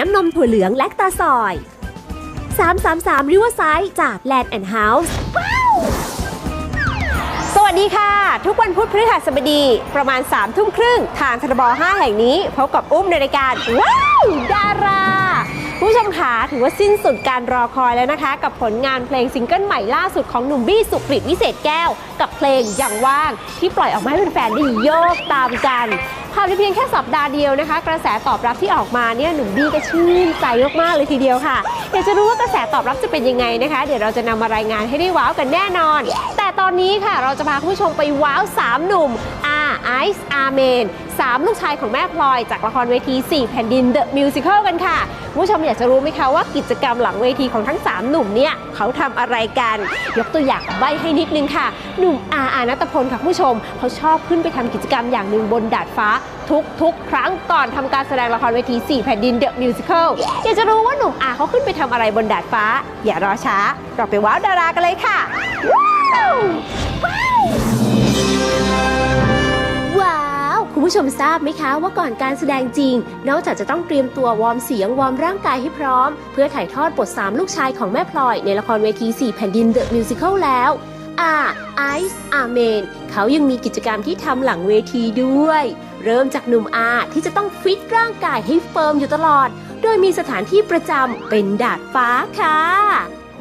น้ำนมถั่วเหลืองแลคตาซอย 333ริเวอร์ไซด์จาก Land and House สวัสดีค่ะ ทุกวันพุธพฤหัสบดีประมาณ3ามทุ่มครึ่งทางทรบ5แห่งนี้พบกับอุ้มในรายการ ว้าว ดาราผู้ชมขาถือว่าสิ้นสุดการรอคอยแล้วนะคะ กับผลงานเพลงซิงเกิลใหม่ล่าสุดของหนุ่มบี้สุกฤตวิเศษแก้ว กับเพลงอย่างว่างที่ปล่อยออกมาให้แฟนๆได้โยกตามกัน ภายในเพียงแค่สัปดาห์เดียวนะคะ กระแสตอบรับที่ออกมาเนี่ยหนุ่มบี้ก็ชื่นใจมากๆเลยทีเดียวค่ะอยากจะรู้ว่ากระแสตอบรับจะเป็นยังไงนะคะ เดี๋ยวเราจะนำมารายงานให้ได้ว้าวกันแน่นอน แต่ตอนนี้ค่ะเราจะพาคุณผู้ชมไปว้าว3หนุ่มอาไอซ์อาเมนสามลูกชายของแม่พลอยจากละครเวที 4 แผ่นดิน The Musical กันค่ะผู้ชมอยากจะรู้ไหมคะว่ากิจกรรมหลังเวทีของทั้ง 3 หนุ่มเนี่ยเขาทำอะไรกัน ยกตัวอย่างใบให้นิดนึงค่ะ หนุ่มอาอานัตพลค่ะผู้ชมเขาชอบขึ้นไปทำกิจกรรมอย่างหนึ่งบนดาดฟ้าทุกๆ ครั้งก่อนทำการแสดงละครเวที 4 แผ่นดิน The Musical อยากจะรู้ว่าหนุ่มอาเขาขึ้นไปทำอะไรบนดาดฟ้า อย่ารอช้า เราไปว้าวดารากันเลยค่ะ ว้าว คุณผู้ชมทราบไหมคะว่าก่อนการแสดงจริง นอกจากจะต้องเตรียมตัววอร์มเสียงวอร์มร่างกายให้พร้อม เพื่อถ่ายทอดบท 3 ลูกชายของแม่พลอย ในละครเวที 4 แผ่นดิน The Musical แล้วอาไอซ์อาเมน เขายังมีกิจกรรมที่ทำหลังเวทีด้วย เริ่มจากหนุ่มอาที่จะต้องฟิตร่างกายให้เฟิร์มอยู่ตลอด โดยมีสถานที่ประจำเป็นดาดฟ้าค่ะ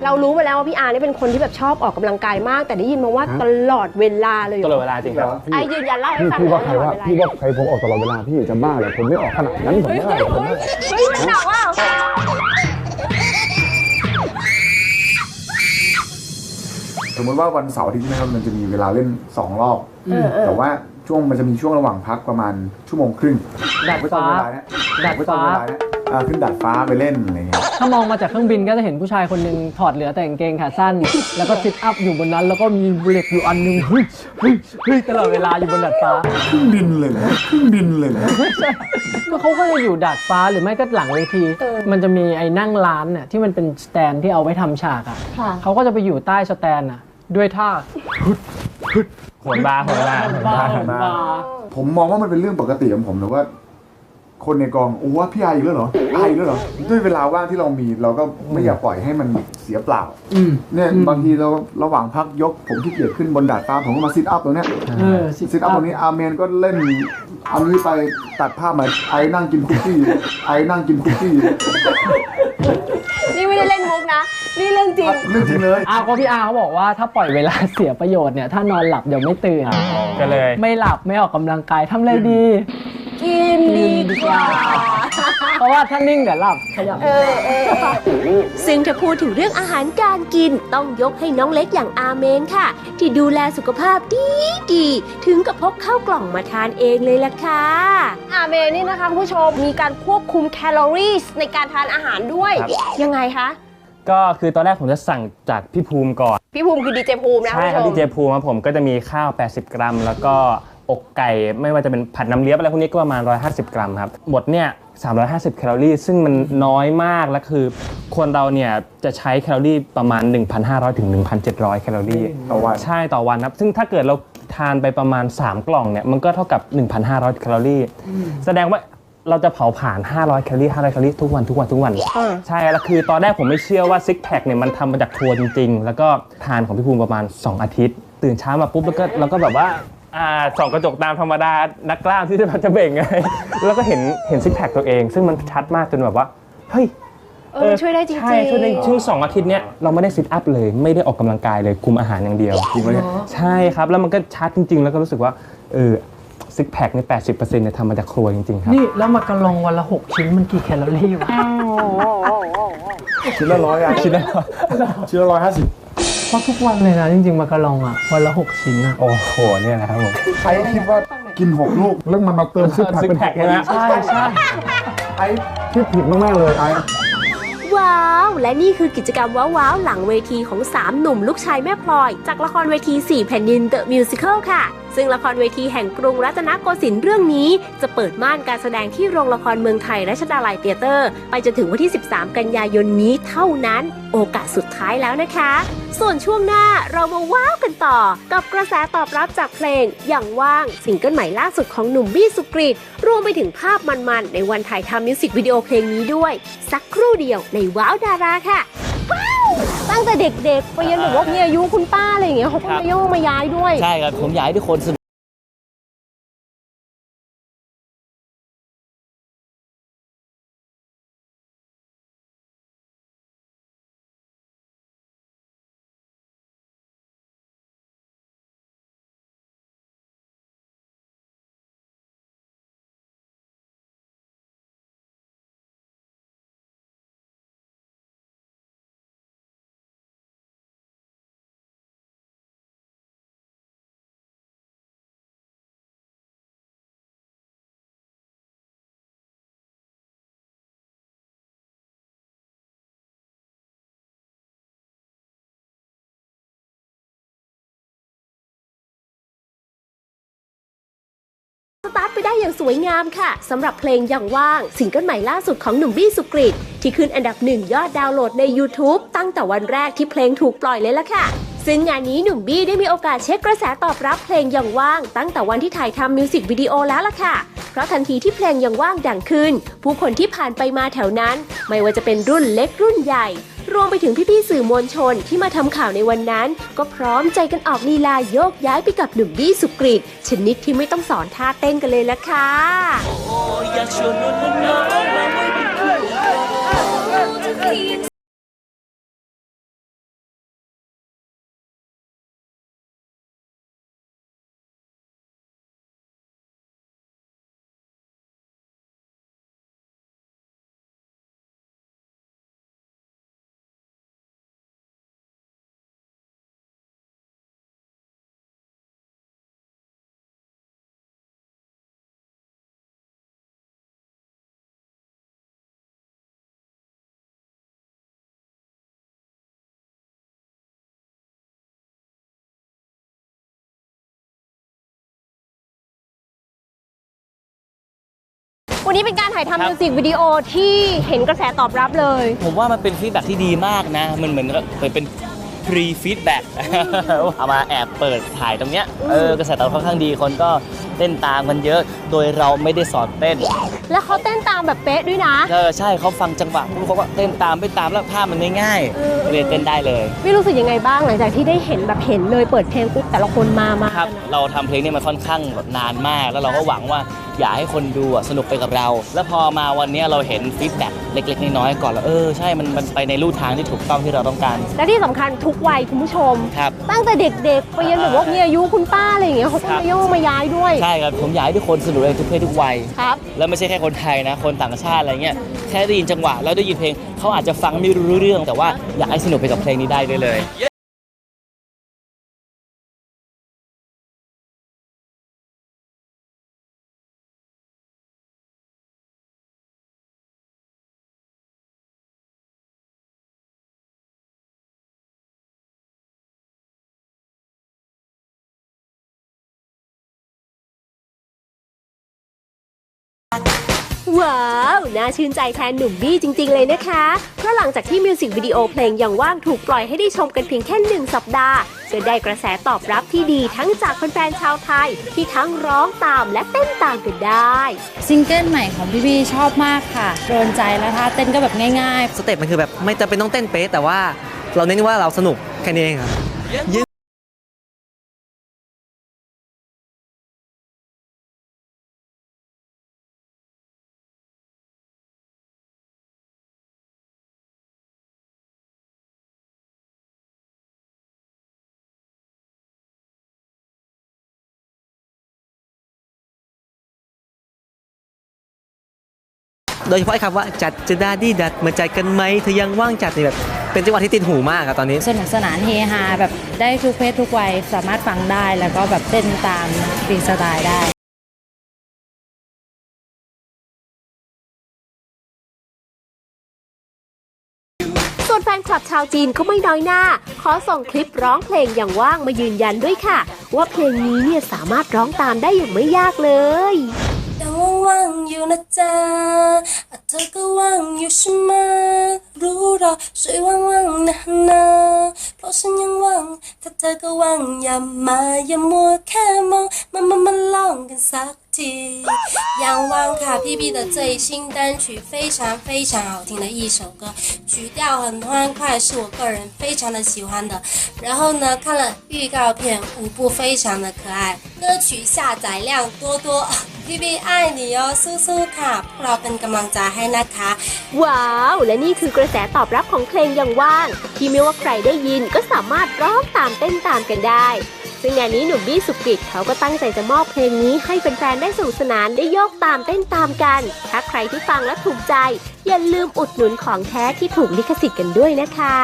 เรารู้มาแล้วว่าพี่อาร์นี่เป็นคนที่แบบชอบออกกำลังกายมาก แต่ได้ยินมาว่าฮะตลอดเวลาเลยหรตอลอดเวลาจริงครับ ไอยืนยันเล่าให้พี่ฟังพี่ว่าหใครน่อยว่าตลอดพี่เวลาว่าใครผมออกตลอดเวลาพี่จะบ้าเหรอผมไม่ออกขนาดนั้นผมไม่ได้ผมไม่ได้เฮ้ยมันหนักว่าสมมติว่าวันเสาร์อาทิตย์นะครับมันจะมีเวลาเล่น 2 รอบ แต่ว่า ช่วงมันจะมีช่วงระหว่างพักประมาณชั่วโมงครึ่งดาดไม่ต้องฟ้าเวลาเนี้ยดาดไม่ต้องฟ้า เวลาเนี้ยอ่าขึ้นดาดฟ้าไปเล่นอะไรเงี้ยถ้ามองมาจากเครื่องบินก็จะเห็นผู้ชายคนหนึ่งถอดเหลือแต่กางเกงขาสั้น แล้วก็ซิทอัพอยู่บนนั้น แล้วก็มีเหล็กอยู่อันหนึงเฮ้ยเฮ้ยเฮ้ยตลอดเวลาอยู่บนดาดฟ้าเครื่องบินเลยนะเครื่องบินเลยนะก็เขาก็จะอยู่ดาดฟ้าหรือไม่ก็หลังเวทีมันจะมีไอ้นั่งร้านน่ะที่มันเป็นสแตนที่เอาไว้ทำฉากอะเขาก็จะไปอยู่ใต้สแตนอะด้วยท่า โหนบาร์โหนบาร์โหนบาร์บ้าบาผมมองว่ามันเป็นเรื่องปกติของผมนะว่า คนในกองโอ้ว่าพี่ไออีกแล้วเหรอไออีกแล้วเหรอด้วยเวลาว่างที่เรามีเราก็ไม่อยากปล่อยให้มันเสียเปล่าเนี่ยบางทีเราระหว่างพักยกผมขี้เกียจขึ้นบนดาดฟ้าผมก็มาซิทอัพตรงเนี้ยเออซิทอัพตรงนี้อาเมนก็เล่นเอานี้ไปตัดภาพมาไอ้นั่งกินคุกกี้ไอ้นั่งกินคุกกี้ นี่ไม่ได้เล่นมุกนะ นี่เรื่องจริง เรื่องจริงเลยอ้าวก็พี่อาเขาบอกว่าถ้าปล่อยเวลาเสียประโยชน์เนี่ยถ้านอนหลับเดี๋ยวไม่ตื่นก็เลย ไม่หลับไม่ออกกำลังกายทำอะไรดี กินดีกว่า เพราะว่าถ้านิ่งเดี๋ยวหลับขยับซึ่งถ้าพูดถึงเรื่องอาหารการกินต้องยกให้น้องเล็กอย่างอาเมนค่ะ ที่ดูแลสุขภาพดีดีๆถึงกับพกข้าวกล่องมาทานเองเลยล่ะค่ะ อาเมนี่นะคะคุณผู้ชมมีการควบคุมแคลอรี่ในการทานอาหารด้วยครับยังไงคะก็คือตอนแรกผมจะสั่งจากพี่ภูมิก่อน พี่ภูมิคือดีเจภูมินะใช่ณครับผู้ชดีเจภูมิครับผมก็จะมีข้าว 80 กรัม แล้วก็อกไก่ไม่ว่าจะเป็นผัดน้ำเลี้ยบอะไรพวกนี้ก็ประมาณ 150 กรัมครับหมดเนี่ย 350 แคลอรี่ ซึ่งมันน้อยมากและคือคนเราเนี่ยจะใช้แคลอรี่ประมาณ 1,500ถึง1,700 แคลอรี่ต่อวันใช่ต่อวันครับ ซึ่งถ้าเกิดเราทานไปประมาณ 3 กล่องเนี่ยมันก็เท่ากับ 1,500 แคลอรี่ แสดงว่าเราจะเผาผ่าน 500 แคลอรี่ 500 แคลอรี่ทุกวัน ทุกวัน ทุกวัน ใช่ แล้วคือตอนแรกผมไม่เชื่อว่าซิกแพคเนี่ยมันทำมาจากครัวจริง ๆ แล้วก็ทานของพี่ภูมิประมาณ 2 อาทิตย์ ตื่นเช้ามาปุ๊บแล้วก็เราก็แบบว่า อ่าส่องกระจกตามธรรมดานักกล้ามที่จะจะเบ่งไง แล้วก็เห็นเห็นซิกแพคตัวเอง ซึ่งมันชัดมากจนแบบว่าเฮ้ยเออช่วยได้จริงๆ ใช่ช่วยได้ช่วงสองอาทิตย์เนี้ยเราไม่ได้ซิทอัพเลยไม่ได้ออกกำลังกายเลยคุมอาหารอย่างเดียวจริงไหมใช่ครับ แล้วมันก็ชัดจริง ๆ แล้วก็รู้สึกว่าเออซิกแพคในแปดสิบเปอร์เซ็นต์เนี่ยทำมาจากครัวจริงๆครับ นี่แล้วมากระลองวันละ6ชิ้นมันกี่แคลอรี่วะ ชิ้นละร้อยอะชิ้นละชิ้นละร้อยห้าสิบ เพราะทุกวันเลยนะจริงๆมากระลองอะวันละ6ชิ้นอะโอ้โหเนี่ยนะครับผมไอ้คิดว่ากินหกลูกแล้วมันมาเติมซิกแพคซิกเป็นแพคใช่ไหมใช่ใช่ไอ้คิดผิดมากๆเลยไอ้ว้าว และนี่คือกิจกรรมว้าวๆหลังเวทีของ 3 หนุ่มลูกชายแม่พลอย จากละครเวที 4 แผ่นดิน The Musical ค่ะ ซึ่งละครเวทีแห่งกรุงรัตนโกสินทร์เรื่องนี้จะเปิดม่านการแสดงที่โรงละครเมืองไทยรัชดาลัยเตียเตอร์ ไปจนถึงวันที่ 13 กันยายนนี้เท่านั้น โอกาสสุดท้ายแล้วนะคะ ส่วนช่วงหน้าเรามาว้าวกันต่อ กับกระแสตอบรับจากเพลง อย่างว่างซิงเกิลใหม่ล่าสุดของหนุ่มบี้สุกริตรวมไปถึงภาพมันๆในวันถ่ายทำมิวสิกวิดีโอเพลงนี้ด้วย สักครู่เดียวในว้าวดาราค่ะ ตั้งแต่เด็กๆไปยันแบบว่ามีอายุคุณป้าอะไรอย่างเงี้ยเขาก็มาโยกมาย้ายด้วย ใช่ครับผมอยากให้ทุกคนส ตาร์ทไปได้อย่างสวยงามค่ะสำหรับเพลงอย่างว่างซิงเกิลใหม่ล่าสุดของหนุ่มบี้สุกริตที่ขึ้นอันดับหนึ่งยอดดาวน์โหลดใน YouTube ตั้งแต่วันแรกที่เพลงถูกปล่อยเลยล่ะค่ะ ซึ่งงานนี้หนุ่มบี้ได้มีโอกาสเช็คกระแสตอบรับเพลงอย่างว่าง ตั้งแต่วันที่ถ่ายทำมิวสิกวิดีโอแล้วล่ะค่ะ เพราะทันทีที่เพลงอย่างว่างดังขึ้น ผู้คนที่ผ่านไปมาแถวนั้น ไม่ว่าจะเป็นรุ่นเล็กรุ่นใหญ่ รวมไปถึงพี่ๆสื่อมวลชนที่มาทำข่าวในวันนั้น ก็พร้อมใจกันออกลีลาโยกย้ายไปกับหนุ่มบี้สุกริตชนิดที่ไม่ต้องสอนท่าเต้นกันเลยละค่ะ วันนี้เป็นการถ่ายทำมิวสิกวิดีโอที่เห็นกระแสตอบรับเลย ผมว่ามันเป็นฟีดแบ็ที่ดีมากนะ มันเหมือนกับเป็น พรีฟีดแบ็กเอามาแอบเปิดถ่ายตรงเนี้ยเออกระแสตอบรับค่อนข้างดีคนก็เต้นตามกันเยอะ โดยเราไม่ได้สอนเต้น แล้วเขาเต้นตามแบบเป๊ะด้วยนะเออใช่เขาฟังจังหวะปุ๊บเขาก็เต้นตามไปตามแล้วท่ามันง่ายๆเรียนเต้นได้เลยไม่รู้สึกยังไงบ้างหลังจากที่ได้เห็นแบบเห็นเลยเปิดเพลงปุ๊บแต่ละคนมามาครับกันอะเราทำเพลงนี้มาค่อนข้างแบบนานมาก แล้วเราก็หวังว่าอยากให้คนดูอะสนุกไปกับเรา แล้วพอมาวันนี้เราเห็นฟีดแบ็กเล็กๆน้อยๆก่อนแล้วเออใช่มันมันไปในรูทางที่ถูกต้องที่เราต้องการ และที่สำคัญทุกวัยคุณผู้ชม ครับ ตั้งแต่เด็กๆไปยันแบบว่ามีอายุคุณป้าอะไรอย่างเงี้ยเขาก็ครับมาโยกมาย้ายด้วย ใช่ครับ ผมอยากให้ทุกคนสนุกในทุกเพศทุกวัย ครับ แล้วไม่ใช่แค่คนไทยนะ คนต่างชาติอะไรเงี้ย แค่ได้ยินจังหวะแล้วได้ยินเพลง เขาอาจจะฟังไม่รู้เรื่อง แต่ว่าอยากให้สนุกไปกับเพลงนี้ได้ด้วยเลย ว้าว น่าชื่นใจแทนหนุ่มบี้จริง ๆ เลยนะคะ เพราะหลังจากที่มิวสิกวิดีโอเพลงอย่างว่างถูกปล่อยให้ได้ชมกันเพียงแค่หนึ่งสัปดาห์ก็ได้กระแสตอบรับที่ดีทั้งจากแฟนๆชาวไทย ที่ทั้งร้องตามและเต้นตามกันได้ ซิงเกิลใหม่ของพี่พี่ชอบมากค่ะ โดนใจแล้วท่าเต้นก็แบบง่าย ๆ สเต็ปมันคือแบบไม่จำเป็นต้องเต้นเป๊ะแต่ว่าเราเน้นว่าเราสนุกแค่นี้เองครับ โดยเฉพาะคำว่าจัดจะด้ดีดัดมาจัดกันไหมเธอยังว่างจัดนี่แบบเป็นจังหวะที่ติดหูมากครับตอนนี้ สนุกสนานเฮฮาแบบได้ทุกเพศทุกวัยสามารถฟังได้แล้วก็แบบเต้นตามฟรีสไตล์ได้นแฟนคลับชาวจีนก็ไม่น้อยหน้า ขอส่งคลิปร้องเพลงอย่างว่างมายืนยันด้วยค่ะ ว่าเพลงนี้เนี่ยสามารถร้องตามได้อย่างไม่ยากเลย 有那家，啊，这个忘有什么？如若水汪汪那那，破身仰望，他这个忘呀嘛呀莫看梦，慢慢慢浪跟萨提。仰望卡 P P 的最新单曲，非常非常好听的一首歌，曲调很欢快，是我个人非常的喜欢的。然后呢，看了预告片，舞步非常的可爱，歌曲下载量多多。 พี่บีไอหนิโยสู้ๆค่ะพวเราเป็นกำลังใจให้นะคะ ว้าว และนี่คือกระแสตอบรับของเพลงอย่างว่าง ที่ไม่ว่าใครได้ยินก็สามารถร้องตามเต้นตามกันได้ ซึ่งงานนี้หนุ่มบี้สุกิตเขาก็ตั้งใจจะมอบเพลงนี้ให้แฟนๆได้สนุกสนานได้โยกตามเต้นตามกัน ถ้าใครที่ฟังและถูกใจ อย่าลืมอุดหนุนของแท้ที่ถูกลิขสิทธิ์กันด้วยนะคะ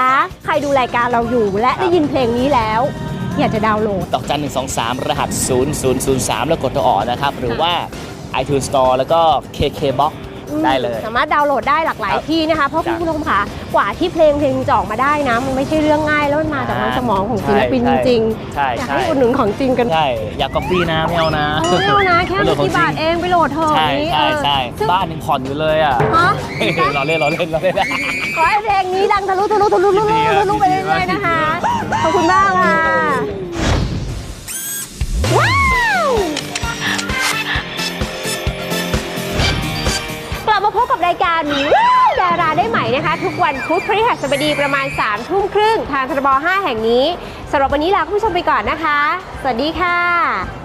ใครดูรายการเราอยู่และได้ยินเพลงนี้แล้ว อยากจะดาวน์โหลด ดอกจันหนึ่งสองสามรหัส 0003 แล้วกดตัวออกนะครับ หรือว่า iTunes Store แล้วก็ KKBox ได้เลย สามารถดาวน์โหลดได้หลากหลายครับที่นะคะเพราะครัคุบณผู้ชมค่ะกว่าที่เพลงเพลงจะออกมาได้นะมันไม่ใช่เรื่องง่ายแล้วมันมาจากมันสมองของศิลปินจใช่ริงใช่ๆอยากใช่ให้อุดหนุนของจริงกันใช่อยากกาแฟนะไม่เอานะเอาไม่เอานะแค่ไม่กี่บาทเองไปโหลดเถอะใช่นี่ใช่เออใช่ซึ่งบ้านยังผ่อนอยู่เลยอะฮะเราเล่นเราเล่นเราเล่นขอให้เพลงนี้ดังทะลุทะลุทะลุทะลุทะลุไปเรื่อยๆนะคะขอบคุณมากค่ะ ทุกวันพุธพฤหัสบดีประมาณ3ามทุ่มครึ่งทางทรบ5แห่งนี้สำหรับวันนี้ลาคุณผู้ชมไปก่อนนะคะ สวัสดีค่ะ